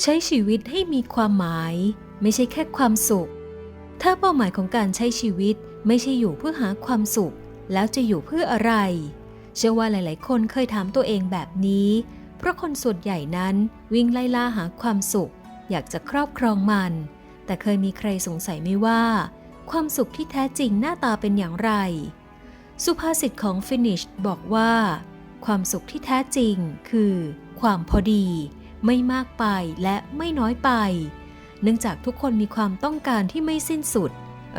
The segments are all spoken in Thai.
ใช้ชีวิตให้มีความหมาย ไม่ใช่แค่ความสุข ถ้าเป้าหมายของการใช้ชีวิตไม่ใช่อยู่เพื่อหาความสุข แล้วจะอยู่เพื่ออะไร เชื่อว่าหลาย ๆ คนเคยถามตัวเองแบบนี้ เพราะคนส่วนใหญ่นั้นวิ่งไล่ล่าหาความสุข อยากจะครอบครองมัน แต่เคยมีใครสงสัยไหมว่า ความสุขที่แท้จริงหน้าตาเป็นอย่างไร สุภาษิตของฟินิชบอกว่า ความสุขที่แท้จริงคือ ความพอดี ไม่มากไปและไม่น้อยไป เนื่องจากทุกคนมีความต้องการที่ไม่สิ้นสุด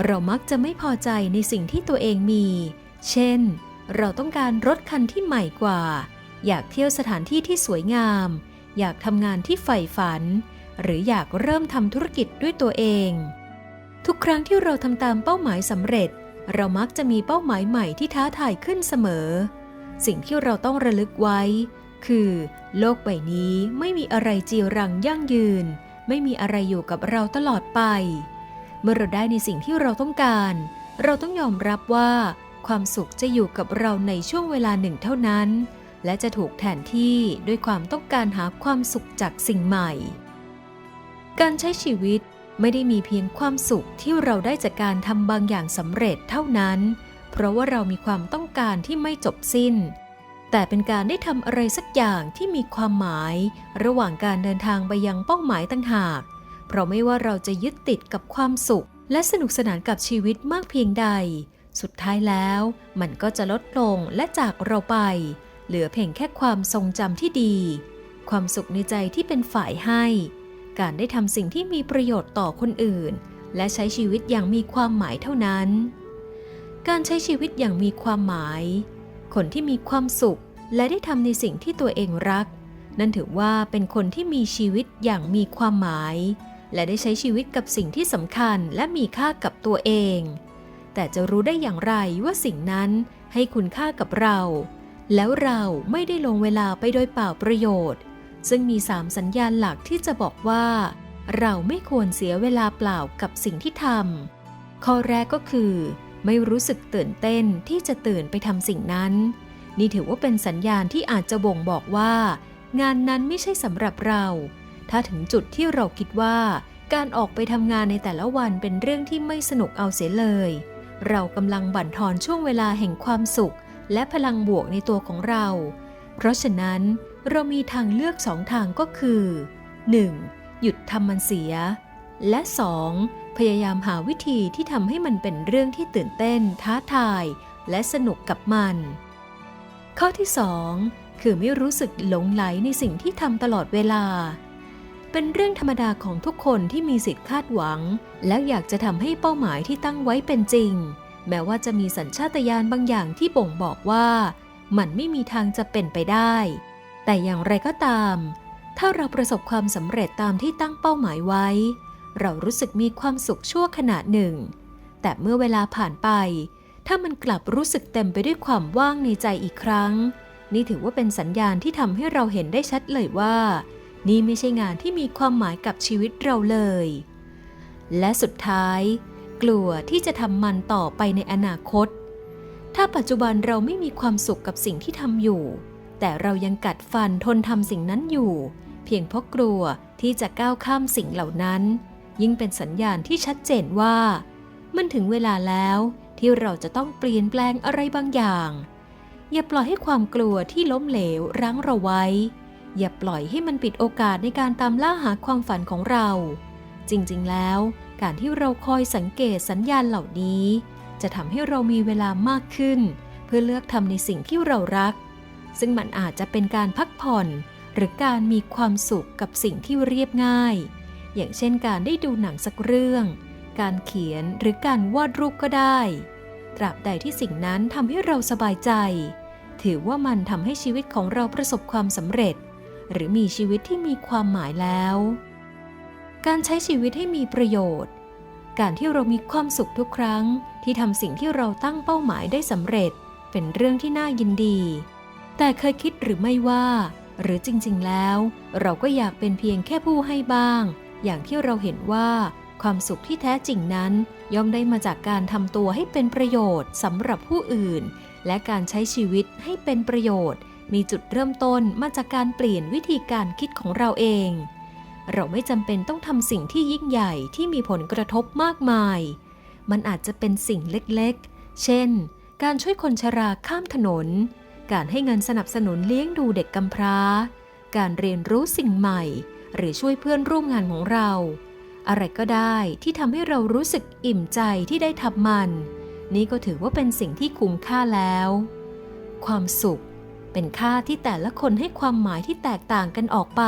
เรามักจะไม่พอใจในสิ่งที่ตัวเองมี เช่น เราต้องการรถคันที่ใหม่กว่า อยากเที่ยวสถานที่ที่สวยงาม อยากทำงานที่ใฝ่ฝัน หรืออยากเริ่มทำธุรกิจด้วยตัวเอง ทุกครั้งที่เราทำตามเป้าหมายสำเร็จ เรามักจะมีเป้าหมายใหม่ที่ท้าทายขึ้นเสมอ สิ่งที่เราต้องระลึกไว้ คือโลกใบนี้ไม่มีอะไรจีรังยั่งยืน ไม่มีอะไรอยู่กับเราตลอดไป เมื่อเราได้ในสิ่งที่เราต้องการ เราต้องยอมรับว่า ความสุขจะอยู่กับเราในช่วงเวลาหนึ่งเท่านั้น และจะถูกแทนที่ด้วยความต้องการหาความสุขจากสิ่งใหม่ การใช้ชีวิตไม่ได้มีเพียงความสุขที่เราได้จากการทำบางอย่างสำเร็จเท่านั้น เพราะว่าเรามีความต้องการที่ไม่จบสิ้น แต่เป็นการได้ทำอะไรสักอย่างที่มีความหมาย ระหว่างการเดินทางไปยังเป้าหมายต่างหาก เพราะไม่ว่าเราจะยึดติดกับความสุข และสนุกสนานกับชีวิตมากเพียงใด สุดท้ายแล้ว มันก็จะลดลงและจากเราไป เหลือเพียงแค่ความทรงจำที่ดี ความสุขในใจที่เป็นฝ่ายให้ การได้ทำสิ่งที่มีประโยชน์ต่อคนอื่น และใช้ชีวิตอย่างมีความหมายเท่านั้น การใช้ชีวิตอย่างมีความหมาย คนที่มีความสุขและได้ทำในสิ่งที่ตัวเองรัก นั่นถือว่าเป็นคนที่มีชีวิตอย่างมีความหมาย และได้ใช้ชีวิตกับสิ่งที่สำคัญและมีค่ากับตัวเอง แต่จะรู้ได้อย่างไรว่าสิ่งนั้นให้คุณค่ากับเรา แล้วเราไม่ได้ลงเวลาไปโดยเปล่าประโยชน์ ซึ่งมีสามสัญญาณหลักที่จะบอกว่า เราไม่ควรเสียเวลาเปล่ากับสิ่งที่ทำข้อแรกก็คือ ไม่รู้สึกตื่นเต้นที่จะตื่นไปทำสิ่งนั้น นี่ถือว่าเป็นสัญญาณที่อาจจะบ่งบอกว่า งานนั้นไม่ใช่สำหรับเรา ถ้าถึงจุดที่เราคิดว่า การออกไปทำงานในแต่ละวันเป็นเรื่องที่ไม่สนุกเอาเสียเลย เรากำลังบั่นทอนช่วงเวลาแห่งความสุข และพลังบวกในตัวของเรา เพราะฉะนั้นเรามีทางเลือกสองทางก็คือ 1. หยุดทำมันเสีย และ 2. พยายามหาวิธีที่ทำให้มันเป็นเรื่องที่ตื่นเต้น ท้าทาย และสนุกกับมัน ข้อที่2คือไม่รู้สึกหลงไหลในสิ่งที่ทำตลอดเวลา เป็นเรื่องธรรมดาของทุกคนที่มีสิทธิ์คาดหวัง แล้วอยากจะทำให้เป้าหมายที่ตั้งไว้เป็นจริง แม้ว่าจะมีสัญชาตญาณบางอย่างที่บ่งบอกว่า มันไม่มีทางจะเป็นไปได้ แต่อย่างไรก็ตาม ถ้าเราประสบความสำเร็จตามที่ตั้งเป้าหมายไว้ เรารู้สึกมีความสุขชั่วขณะหนึ่ง แต่เมื่อเวลาผ่านไป ถ้ามันกลับรู้สึกเต็มไปด้วยความว่างในใจอีกครั้ง นี่ถือว่าเป็นสัญญาณที่ทำให้เราเห็นได้ชัดเลยว่า นี่ไม่ใช่งานที่มีความหมายกับชีวิตเราเลย และสุดท้าย กลัวที่จะทำมันต่อไปในอนาคต ถ้าปัจจุบันเราไม่มีความสุขกับสิ่งที่ทำอยู่ แต่เรายังกัดฟันทนทำสิ่งนั้นอยู่ เพียงเพราะกลัวที่จะก้าวข้ามสิ่งเหล่านั้น ยิ่งเป็นสัญญาณที่ชัดเจนว่า มันถึงเวลาแล้วที่เราจะต้องเปลี่ยนแปลงอะไรบางอย่าง อย่าปล่อยให้ความกลัวที่ล้มเหลวรั้งเราไว้ อย่าปล่อยให้มันปิดโอกาสในการตามล่าหาความฝันของเรา จริงๆ แล้ว การที่เราคอยสังเกตสัญญาณเหล่านี้ จะทำให้เรามีเวลามากขึ้น เพื่อเลือกทำในสิ่งที่เรารัก ซึ่งมันอาจจะเป็นการพักผ่อนหรือการมีความสุขกับสิ่งที่เรียบง่าย อย่างเช่นการได้ดูหนังสักเรื่อง การเขียนหรือการวาดรูปก็ได้ ตราบใดที่สิ่งนั้นทำให้เราสบายใจ ถือว่ามันทำให้ชีวิตของเราประสบความสำเร็จ หรือมีชีวิตที่มีความหมายแล้ว การใช้ชีวิตให้มีประโยชน์ การที่เรามีความสุขทุกครั้ง ที่ทำสิ่งที่เราตั้งเป้าหมายได้สำเร็จ เป็นเรื่องที่น่ายินดี แต่เคยคิดหรือไม่ว่าหรือจริงๆ แล้ว เราก็อยากเป็นเพียงแค่ผู้ให้บ้าง อย่างที่เราเห็นว่า ความสุขที่แท้จริงนั้น ย่อมได้มาจากการทำตัวให้เป็นประโยชน์สำหรับผู้อื่น และการใช้ชีวิตให้เป็นประโยชน์ มีจุดเริ่มต้นมาจากการเปลี่ยนวิธีการคิดของเราเอง เราไม่จำเป็นต้องทำสิ่งที่ยิ่งใหญ่ที่มีผลกระทบมากมาย มันอาจจะเป็นสิ่งเล็กๆ เช่น การช่วยคนชราข้ามถนน การให้เงินสนับสนุนเลี้ยงดูเด็กกำพร้า การเรียนรู้สิ่งใหม่ หรือช่วยเพื่อนร่วมงานของเรา อะไรก็ได้ที่ทำให้เรารู้สึกอิ่มใจที่ได้ทำมัน นี่ก็ถือว่าเป็นสิ่งที่คุ้มค่าแล้ว ความสุขเป็นค่าที่แต่ละคนให้ความหมายที่แตกต่างกันออกไป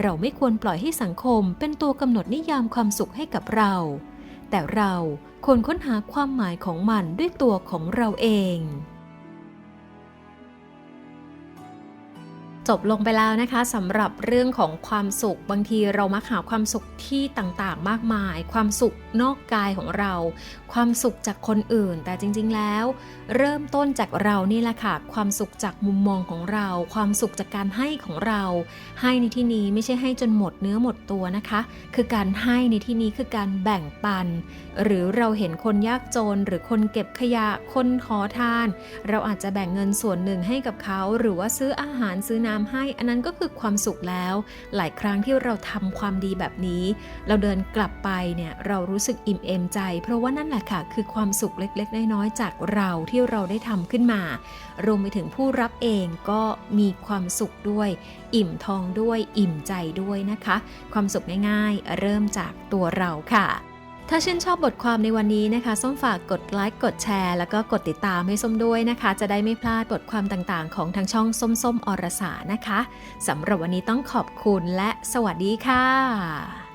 เราไม่ควรปล่อยให้สังคมเป็นตัวกำหนดนิยามความสุขให้กับเรา แต่เราควรค้นหาความหมายของมันด้วยตัวของเราเอง จบลงไปแล้วนะคะสำหรับเรื่องของความสุข บางทีเรามักหาความสุขที่ต่างๆ มากมาย ความสุขนอกกายของเรา ความสุขจากคนอื่น แต่จริง ๆ แล้ว เริ่มต้นจากเรานี่แหละค่ะความสุขจากมุมมองของเรา ความสุขจากการให้ของเรา ให้ในที่นี้ไม่ใช่ให้จนหมดเนื้อหมดตัวนะคะ คือการให้ในที่นี้คือการแบ่งปัน หรือเราเห็นคนยากจน หรือคนเก็บขยะคนขอทาน เราอาจจะแบ่งเงินส่วนหนึ่งให้กับเขา หรือว่าซื้ออาหารซื้อน้ำให้ อันนั้นก็คือความสุขแล้ว หลายครั้งที่เราทำความดีแบบนี้ เราเดินกลับไปเนี่ยเรารู้สึกอิ่มเอมใจ เพราะว่านั่นแหละค่ะ คือความสุขเล็กๆ น้อยๆจากเราที่เราได้ทำขึ้นมารวมไปถึงผู้รับเองก็มีความสุขด้วย อิ่มทองด้วย อิ่มใจด้วยนะคะ ความสุขง่ายๆ เริ่มจากตัวเราค่ะ ถ้าชื่นชอบบทความในวันนี้นะคะ ส้มฝากกดไลค์ กดแชร์ แล้วก็กดติดตามให้ส้มด้วยนะคะ จะได้ไม่พลาดบทความต่างๆ ของทางช่องส้มส้มอรสานะคะสำหรับวันนี้ต้องขอบคุณและสวัสดีค่ะ